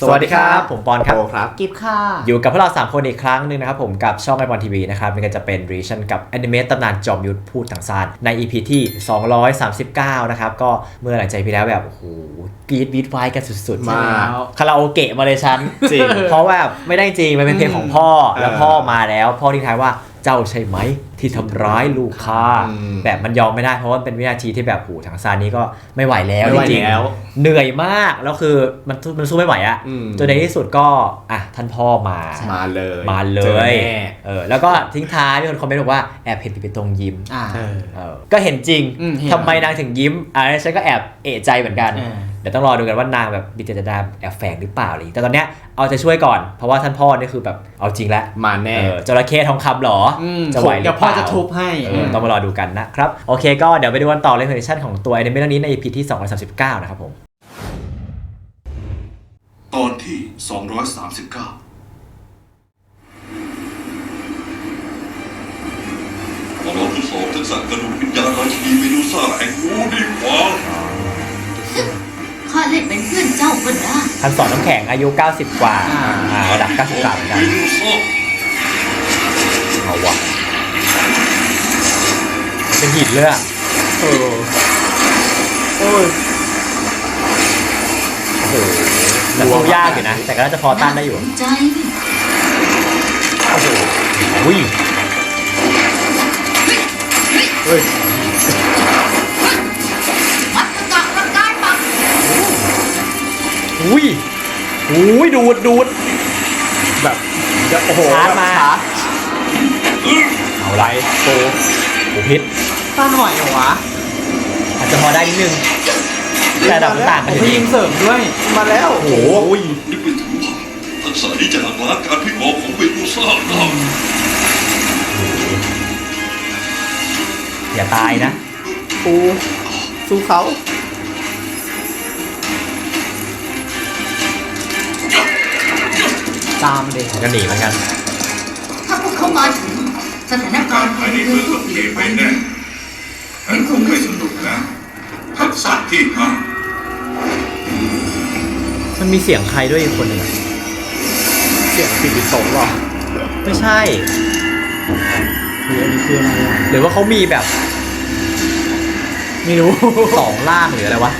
สวัสดีครับ ผมปอนครับ โอครับ กิฟค่ะ อยู่กับพวกเรา 3 คนอีกครั้งหนึ่งนะครับผมกับช่องไอ o อนทีวีนะครับนี่ก็จะเป็นรีชั่นกับแอนิเมตตำนานจอมยุทธพูดถังซานใน EP ที่ 239 นะครับ ก็เมื่อหลังจากพี่แล้วแบบ โอ้โหกรีดบีทไฟกันสุดๆมากคาราโอเกะมาเลยฉันจริง เพราะว่าไม่ได้จริง มันเป็นเพลงของพ่อแล้วเออพ่อมาแล้ว พ่อทิ้งท้ายว่า เจ้าใช่ไหมที่ทำร้ายลูกค้าอืมแบบมันยอมไม่ได้เพราะว่าเป็นวินาทีที่แบบโหถังซานนี้ก็ไม่ไหวแล้วไม่ไหวจริงๆแล้วเหนื่อยมากแล้วคือมันสู้มันสู้ไม่ไหวอะอืมจนในที่สุดก็อะท่านพ่อมามาเลยมาเลจอยแน่เออแล้วก็ทิ้งท้ายมีคนคอมเมนต์บอกว่าแอบเห็นปีไปตรงยิ้มอ่าเออเออก็เห็นจริงอืมเห็นทำไมนางถึงยิ้มอะฉันก็แอบเอะใจเหมือนกัน เออเดี๋ยวต้องรอดูกันว่านางแบบมีเจตนาแอบแฝงหรือเปล่าอะไรอย่างงี้แต่ตอนเนี้ยเอาใจะช่วยก่อน เพราะว่าท่านพ่อนี่คือแบบเอาจริงแล้วมาแน่ เออจระเข้ทองคำเหรออมจะไหวหรืเดี๋ยวอพ่เปอล่าจะทุบให้เออต้องมารอดูกันนะครับ โอเคก็เดี๋ยวไปดูกันต่อเลยเพลชั่นของตัวแอนิเมะเรื่องนี้ใน EP ที่239 นะครับผม ตอนที่ 239เราทดสอบทักษะกระดูกวิญญาณราชินีเมดูซ่าแห่งงูดีกว่า ข้าเล่นเป็นเพื่อนเจ้าก็ได้ท่านสอนน้ำแข็งอายุ 90 กว่าอ่าระดับ90กว่าเหมือนกันเมดูซ่าเอาวะเป็นหินเลยอะเออโอ้ยโอ้โหแต่สู้ยากอยู่นะ แต่ก็น่าจะพอต้านได้อยู่ ใจโอ้โหอุ้ยเฮ้ย อุ้ยอุ้ยดูดดูดแบบโอ้โหชาร์จมาชร์จเอาไรโตโอ้พิษต้านหน่อยเหรอวะอาจจะพอได้นิดนึง แต่ระดับมันต่างกันผมอยู่ไปดี ยิงเสริมด้วย มาแล้วโอ้โหนึกไปถึงว่าทักษะนี้จะหักล้างการพลิกออกของเมดูซ่าได้อย่าตายนะปูสู้เขา ตามเด็กก็หนีเหมือนกันถ้าพวกเขามาถึงสถานการณ์ภายในเมืองต้องเทไปแน่ฉันคงไม่สนุกนะทักษะที่ห้ามันมีเสียงใครด้วยอีกคนหนึ่งอะเสียงปิดสงหรอไม่ใช่เฮ้ยอันนี้คืออะไรอะหรือว่าเขามีแบบ ไม่รู้ สองร่างหรืออะไรวะ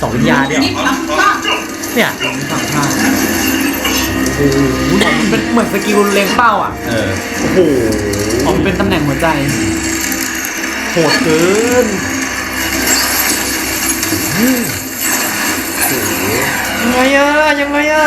สองวิญญาณเนี่ยเหรอทักษะเนี่ย ฝั่งข้างโอ้โห เป็นเหมือนสกิลเล็งเป้าอะ เออ โอ้โหอ๋อมันเป็นตำแหน่งหัวใจ โหดเกินยังไงอะยังไงอะ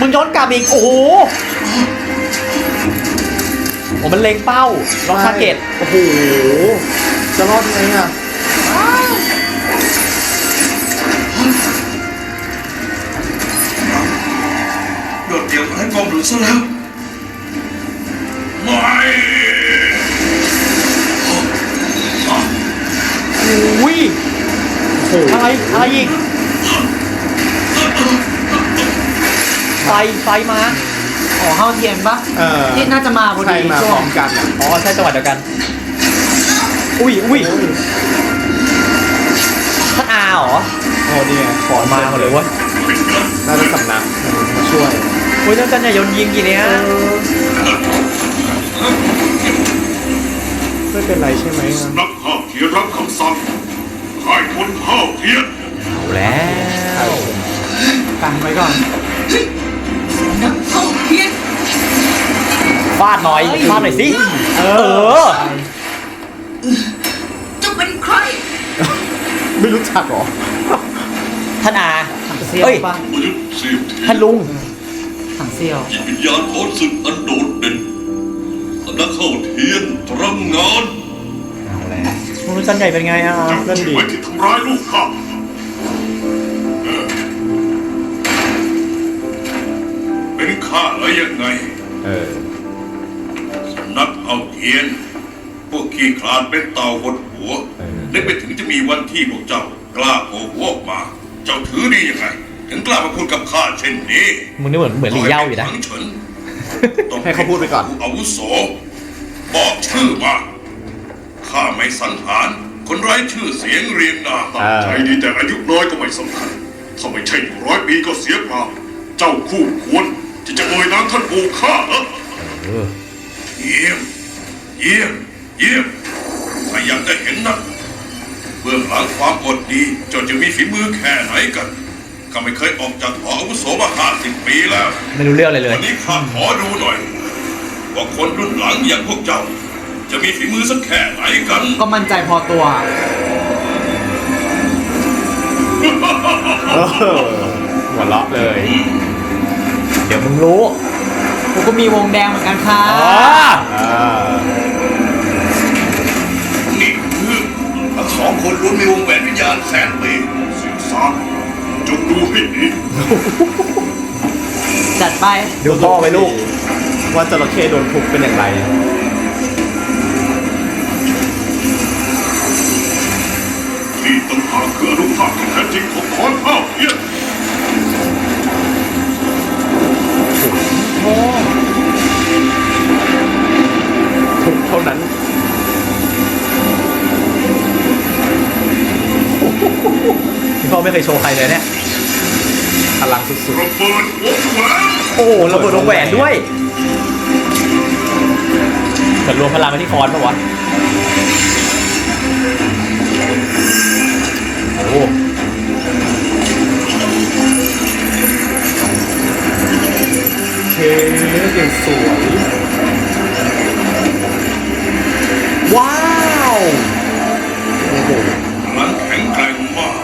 มึงย้อนกลับอีก โอ้โหโอ้มันเล็งเป้าล็อกทาร์เก็ตโอ้โห จะรอดยังไงอะโดดเดี่ยวให้กองหรือซะแล้ว ไม่อุ้ยโอ้โหอะไรอะไรอีก ไฟไฟมาอ๋อเข้าเทียนปะเออที่น่าจะมาพอใครดีมาช่พวร้องมกันอะอ๋อใช่จังหวัดเดียวกัน อุ้ยอุ้ยท่านอาเหรอโอ้นี่ไงขอมาหมดเลยเวะน่าจะสำนักมาช่วยอุ้ยท่านจันอย่าโยนยิงกี่เนี้ยไม่เป็นไรใช่ไหมอะนักข้าวเทียนรับคำสั่งให้คนข้าวเทียนเอาแล้วกันไว้ก่อน ฟาดหน่อยฟาดหน่อยสิ เออเจ้าเป็นใคร ไม่รู้จักเหรอ ท่านอาถังเซียวเอ้ยปะมยุทธ์สิบทีท่านลุง ถังเซียว จิตวิญญาณของศึกอันโดดเด่นสำนักข้าวเทียนตรังงานเอาแล้วลุงจันใหญ่เป็นไงอะนั่นดี ไว้ที่ทำร้ายลูกข้า เป็นข้าแล้วยังไง เออสำนักเอาเทียน พวกขี้คลานเป็นเต่าหดหัวเออนึกไปถึงจะมีวันที่พวกเจ้ากล้าโผล่หัวออกมา เจ้าถือดียังไง ถึงกล้ามาพูดกับข้าเช่นนี้ มึงนี่เหมือนเหมือนหลีเย่าอยู่นะต่ให้เป็นถังเฉินต้องให้เขาพูดไปก่อนผู้อาวุโสบอกชื่อมาข้าไม่สังหาร คนไร้ชื่อเสียงเรียงนามอ่าใจดีแต่อายุน้อยก็ไม่สำคัญถ้าไม่ใช่อยู่ร้อยปีก็เสียเปล่าเจ้าคู่ควร ที่จะเอ่ยนามท่านปู่ข้าเหรอเออเยี่ยม เยี่ยม เยี่ยมถ้าอยากจะเห็นนะเบื้องหลังความอดดีเจ้าจะมีฝีมือแค่ไหนกันข้าไม่เคยออกจากหออาวุโสมาห้าสิบปีแล้ว ไม่รู้เรื่องอะไรเลยวันนี้ข้าขอดูหน่อย ว่าคนรุ่นหลังอย่างพวกเจ้า จะมีฝีมือสักแค่ไหนกัน ก็มั่นใจพอตัวเออหัวเราะเลยเดี๋ยวมึงรู้ผมก็มีวงแดงเหมือนกันค่ะอ๋ออ่านี่คือทั้งสองคนล้วนมีวงแหวนวิญญาณแสนปีเสียซานจงดูให้ดีจัดไป ดูพ่อไปลูก ว่าจระเข้โดนทุบเป็นอย่างไรที่ต้องหากคืออนุภาพที่แท้จริงของขอนข้าวเพีย รทุบเท่านั้น พี่พ่อไม่เคยโชว์ใครเลยเนี่ยพลังสุดระเบิดวงแหวนโอ้โหระเบิดวงแหวนด้วยเหมือนรวมพลังไปที่คอนปะวะ โอ้โห เชฟอย่างสวย ว้าวโอ้โหพลังแข็งแกร่งมาก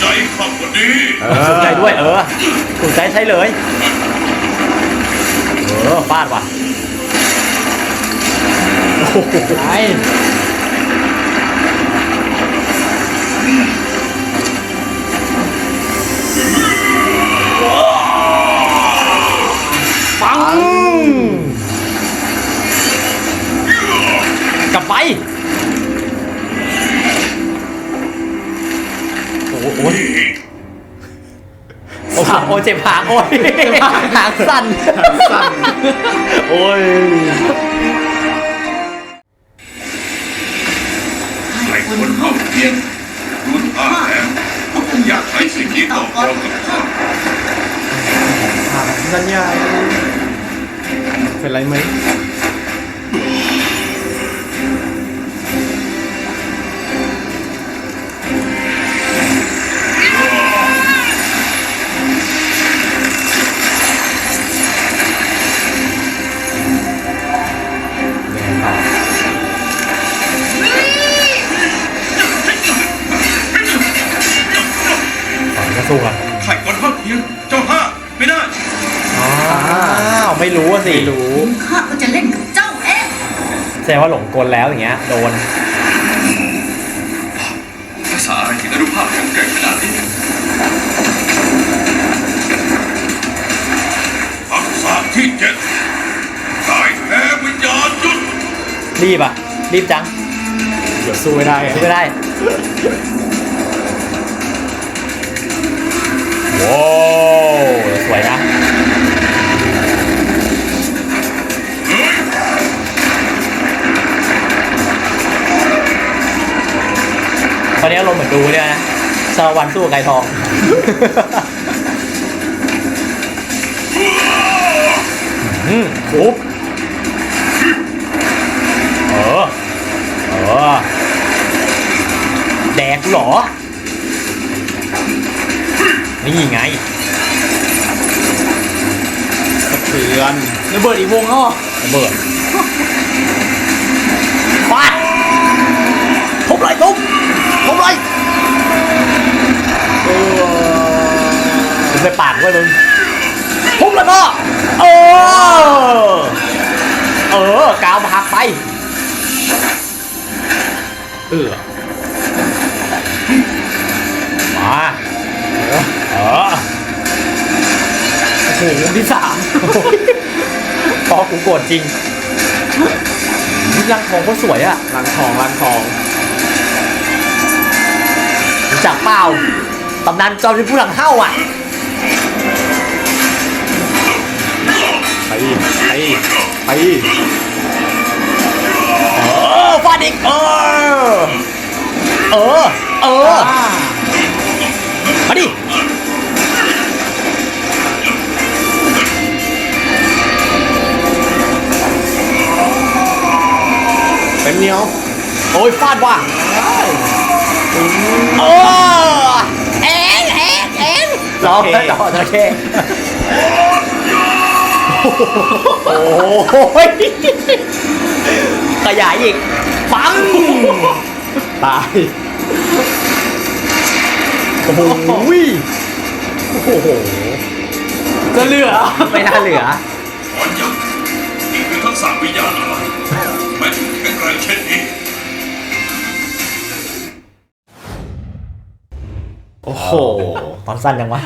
ใจข้าพอดีเอสนใจด้วยเออถูกใจใช้เลย เออฟาดว่ะไปปั งกลับไป โอ้โหโอ้ยโอ้โหโอ้เจ็บหางโอ้ยหางสั่นสั้นโอ้ยให้คนเข้าเพียรรุ่นอาแหมพวกคุณอยากใช้สิ่งนี้ต่อกรกับข้านั่นยาย เป็นไรไหมฝั่งก็สู้กันไข่คนเข้าเพียรเจ้าห้าไม่ได้ อ้าว ไม่รู้อะสิไม่รู้ข้าก็จะเล่นกับเจ้าเองแสดงว่าหลงกลแล้วอย่างเงี้ยโดนภาษาอะไรถึงอนุภาพแข็งแกร่งขนาดนี้ทักษะที่เจ็ดสายแพ้วิญญาณยุทธรีบอะ รีบจังเดี๋ยวสู้ไม่ได้อะสู้ไม่ได้โว้ อนนี้อารมณ์เหมือนดูเนี่ยนะชาละวันสู้กับไก่ทอง อืมปุ๊บเออเออแดกกูเหรอ นี่ไงสะเทือนระเบิดอีกวงแล้วเหรอระเบิดฟาดทุบเลยทุบ ทุบเลยมึงไปปาดไว้มึงทุบแล้วก็เออเออกาวมาหักไปเออมาเออโอ้โหวงที่สามพอกูโกรธจริงนี่รังทองก็สวยอะล้างทองล้างทอง รู้จักเปล่าตำนานจอมยุทธผู้หลังเท่าอะไปไปไปเออฟาดอีกเออเออเออมาดิเต็มเหนียวโอ้ยฟาดว่ะ เออเอ็งเอ็งเอ็งรอเพื่อนรอโอเคโอ้ยขยายอีก ปัง ตาย โอ้โหโอ้โห จะเหลือ ไม่น่าเหลืออ่อนยักษ์นี่คือทักษะวิญญาณอะไรทำไมถึงแข็งแกร่งเช่นนี้ โอ้โห ตอนสั้นยังวะ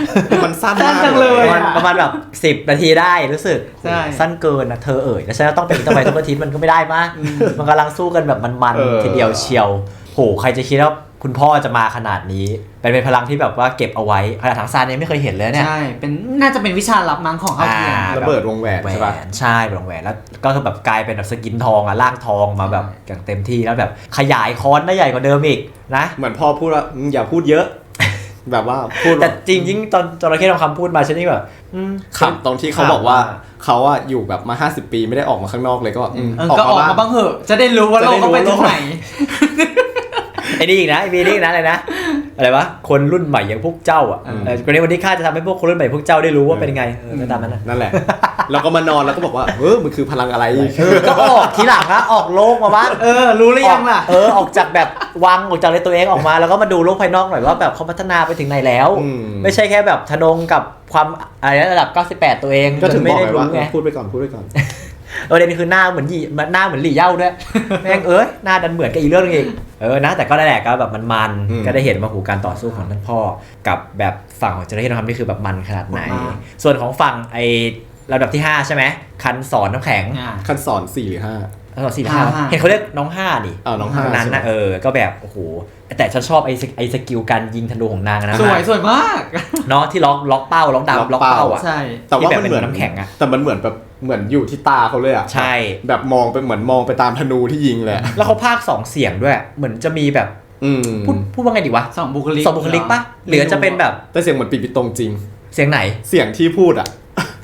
มันสั้นสั้นมากจังเลยประมาณประมาณแบบสิบ10 นาทีได้รู้สึกใช่สั้นเกินนะเธอเอ่ยแล้วฉันจะต้องเป็นทำไมทุกอาทิตย์มันก็ไม่ได้มาก มันกำลังสู้กันแบบมันๆทีเดียวเชียวโหใครจะคิดว่าคุณพ่อจะมาขนาดนี้เป็นเป็นพลังที่แบบว่าเก็บเอาไว้ขนาดทางซานยังไม่เคยเห็นเลยเนี่ย ใช่ เป็นน่าจะเป็นวิชาลับมั้งของเขาเทียน อ่า ระเบิดวงแหวนแหวใช่ปะนใช่เป็นวงแหวนแล้วก็คือแบบกลายเป็นแบบสกินทองอะล่างทองมาแบบอย่างเต็มที่แล้วแบบขยายค้อนได้ใหญ่กว่าเดิมอีกนะ เหมือนพ่อพูดว่าอืมอย่าพูดเยอะ แบบว่าพูดแต่จริงยิ่งตอนจระเข้ทองคำพูดมาฉันนี่แบบอืมขำตรงที่เขาบอกว่าเขาอะอยู่แบบมา50ปีไม่ได้ออกมาข้างนอกเลยก็อืมเออก็ออกมาบ้างเหอะ จะได้รู้ว่าจะโลได้กรู้เขาไปว่าโลถึกงไหนไอ้นี่อีกนะไอ้มีนี่อีกนะอะไรนะ อะไรวะคนรุ่นใหม่อย่างพวกเจ้าอะอืมเออวันนี้วันนี้ข้าจะทำให้พวกคนรุ่นใหม่พวกเจ้าได้รู้ว่าเป็นยังไงเออก็ตามนั้นนะนั่นแหละแล้วก็มานอนแล้วก็บอกว่าเออมันคือพลังอะไรก็ออกทีหลังนะออกโลกมาบ้างเออ รู้หรือยังล่ะเออออกจากแบบวังออกจากในตัวเองออกมา แล้วก็มาดูโลกภายนอกหน่อยว่าแบบเขาพัฒนาไปถึงไหนแล้วอืมไม่ใช่แค่แบบทะนงกับความอะไรนะระดับ 98 ตัวเองก็ถึงไม่บอกได้ไงรู้ว่าไงพูดไปก่อนพูดไปก่อน ประเด็นคือหน้าเหมือนหยี่หน้าเหมือนหลี่เย่าด้วยแม่งเอ้ยหน้าดันเหมือนกับอีกเรื่องนึงอีกเออนะแต่ก็ได้แหละก็แบบมันอืมๆก็ได้เห็นมาหูการต่อสู้ของท่านพ่อ กับแบบฝั่งของจระเข้ทองคำนี่คือแบบมันขนาดไหนมากส่วนของฝั่งไอระดับที่ 5 ใช่ไหมคันสอนน้ำแข็งอ่าขั้นสอน4หรือ5ระดับสี่หรือห้าห้าเห็นเขาเรียกน้องห้านี่อ่าน้องห้านั้นใช่ไหมนะเออ ก็แบบ โอ้โห แต่ฉันชอบไอ้สไอ้สกิลการยิงธนูของนางนะ สวย สวยมาก เนาะที่ล็อกล็อกเป้า ล็อกดาวล็อกเป้าอะ ใช่ แต่ว่าที่แบบมันเหมือนเป็นน้ำแข็งอะแต่มันเหมือนแบบ เหมือนอยู่ที่ตาเขาเลยอะใช่ แบบมองไปเหมือนมองไปตามธนูที่ยิงเลยอะแล้วเขาพากย์สองเสียงด้วย เหมือนจะมีแบบอืมพูดพูดว่าไงดีวะสองบุคลิกสองบุคลิกปะหรือจะเป็นแบบแต่เสียงเหมือนปีปิตรงจริง เสียงไหนเสียงที่พูดอะ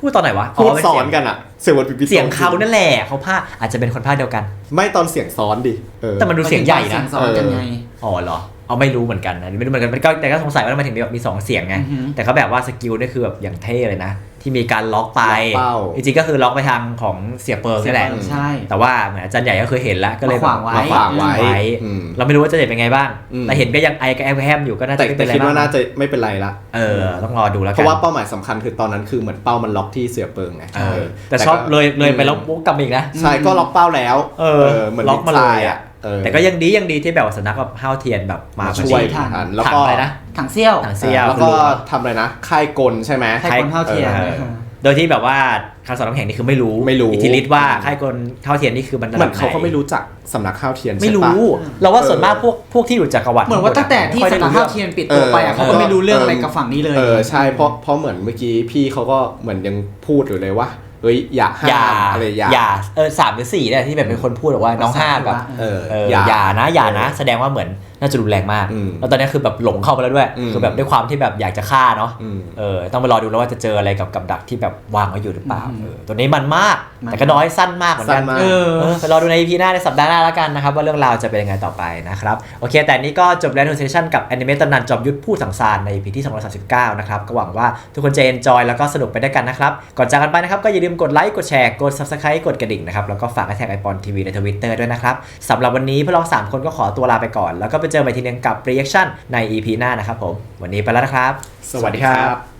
พูดตอนไหนวะพูดเป็ซ้อเสีนยงกันอะเสียงเหมือนปีปิตรงเสียงเขาจรินั่นแหละเขาพากย์อาจจะเป็นคนพากย์เดียวกัน ไม่ตอนเสียงซ้อนดิเออแต่มันดูเสียงใหญ่เสียนะงซ้อนกันไงอ๋อเหรอเอาไม่รู้เหมือนกันนะไม่รู้เหมือนกันมันก็แต่ก็สงสัยว่าทำไมถึงแบบมีสองเสียงไงอือหือแต่เขาแบบว่าสกิลนี่คือแบบอย่างเท่เลยนะ ที่มีการล็อกไป ล็อกเป้าจริงๆก็คือล็อกไปทางของเสียเปิร์นี่แหละใช่ แต่ว่าเหมือนอาจารย์ใหญ่ก็เคยเห็นแล้วก็เลยมาขวางไว้ มาขวางไว้ไว้อืม เราไม่รู้ว่าจะเด็ดเป็นไงบ้าง อืม แต่เห็นก็ยังไอกับแอมแฮมอยู่ก็น่าจะแต่ไม่เป็แต่นไรคิดว่าบ้างน่าจะไม่เป็นไรละ เออต้องรอดูแล้วเพกันราะว่าเป้าหมายสำคัญคือตอนนั้นคือเหมือนเป้ามันล็อกที่เสียเปิงไงเออเออแต่ชอบก็เลยเลยไปอืมแล้ววกกลับมาอีกนะ ใช่ก็ล็อกเป้าแล้วเออเหมือนล็อกมาเลยทรอะเออ แต่ก็ยังดียังดีที่แบบว่าสำนักแบบห้าวเทียนแบบมามาพอช่วยดีทันทันแล้วถังก็อะไรนะถังเซี่ยวถังเซี่ยวแล้วก็ทำอะไรนะค่ายกลใช่ไหมใครคนเท่าเทียมเออโดยที่แบบว่าคำสอนน้ำแข็งนี่คือไม่รู้ไม่รู้อิทธิฤทธิ์ว่าค่ายกลเท่าเทียนนี่คือมันระเหมืดัอบนไหนเขาก็ไม่รู้จักสำนักข้าวเทียนไม่ใช่รู้ปะเราว่าส่วนเออมากพวกพวกที่อยู่จักรวรรดิเหมือนว่าตั้งแต่ที่ไม่ค่อยสำได้นักรู้ข้าวเทียนปิดตัวไปอะเออเขาก็ไม่รู้เรื่องอะไรเออกับฝั่งนี้เลยเออใช่เพราะเพราะเหมือนเมื่อกี้พี่เขาก็เหมือนยังพูดอยู่เลยว่า เฮ้ยอย่าห้าอย่ามอะไรอย่าอย่าเออสามหรือสี่เนี่ยที่แบบเป็นคนพูดบอกว่าน้องห้ากับเออเอออย่าอย่านะอย่านะ แสดงว่าเหมือนน่าจะรุนแรงมากอืมแล้วตอนนี้คือแบบหลงเข้าไปแล้วด้วยอืมคือแบบด้วยความที่แบบอยากจะฆ่าเนาะอืมเออต้องไปรอดูแล้วว่าจะเจออะไรกับกับดักที่แบบวางไว้อยู่หรือเปล่าอืมเออตัวนี้มันมากมันแต่ก็น้อยสั้นมากเหมือนสั้กันนมากเออเออไปรอดูใน EP หน้าในสัปดาห์หน้าแล้วกันนะครับ ว่าเรื่องราวจะเป็นยังไงต่อไปนะครับ โอเค แต่นี้ก็จบแล้วทูเซชันกับแอนิเมตตำนานจอมยุทธผู้สังสารใน EP ที่239นะครับก็หวังว่าทุกคนจะเอนจอยแล้วก็สนุกไปด้วยกันนะครับก่อนจากกันไปนะครับก็อย่าลืมกดไลค์กดแชร์กด subscribe กดกระดิ่งนะครับแล้วก็ฝากแท็กไอปอนทีวีในทวิตเตอร์ด้วยนะครับสำหรับวันนี้พวกเราสามคนก็ขอตัวลาไปก่อนแล้วก็ไปเจอใหม่ทีนึงกับ reaction ใน EP หน้านะครับผม วันนี้ไปแล้วนะครับ สวัสดีครับ